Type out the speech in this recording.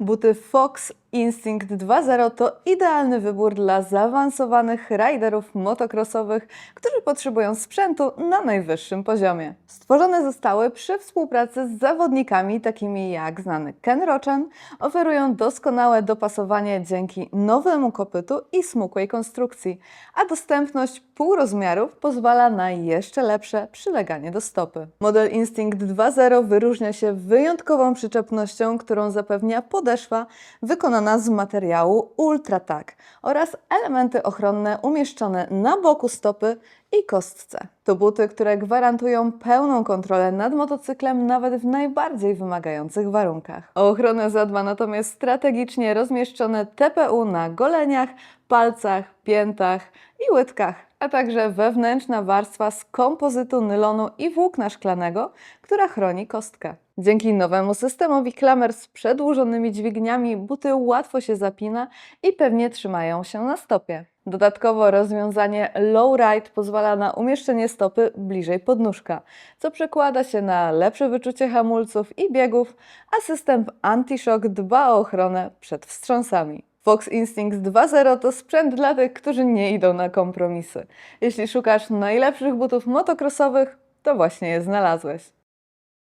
Buty Fox Instinct 2.0 to idealny wybór dla zaawansowanych riderów motocrossowych, którzy potrzebują sprzętu na najwyższym poziomie. Stworzone zostały przy współpracy z zawodnikami takimi jak znany Ken Rochen, oferują doskonałe dopasowanie dzięki nowemu kopytu i smukłej konstrukcji, a dostępność półrozmiarów pozwala na jeszcze lepsze przyleganie do stopy. Model Instinct 2.0 wyróżnia się wyjątkową przyczepnością, którą zapewnia podeszwa wykonana z materiału UltraTac oraz elementy ochronne umieszczone na boku stopy i kostce. To buty, które gwarantują pełną kontrolę nad motocyklem nawet w najbardziej wymagających warunkach. O ochronę zadba natomiast strategicznie rozmieszczone TPU na goleniach, palcach, piętach i łydkach, a także wewnętrzna warstwa z kompozytu nylonu i włókna szklanego, która chroni kostkę. Dzięki nowemu systemowi klamer z przedłużonymi dźwigniami buty łatwo się zapina i pewnie trzymają się na stopie. Dodatkowo rozwiązanie low ride pozwala na umieszczenie stopy bliżej podnóżka, co przekłada się na lepsze wyczucie hamulców i biegów, a system anti-shock dba o ochronę przed wstrząsami. Fox Instincts 2.0 to sprzęt dla tych, którzy nie idą na kompromisy. Jeśli szukasz najlepszych butów motocrossowych, to właśnie je znalazłeś.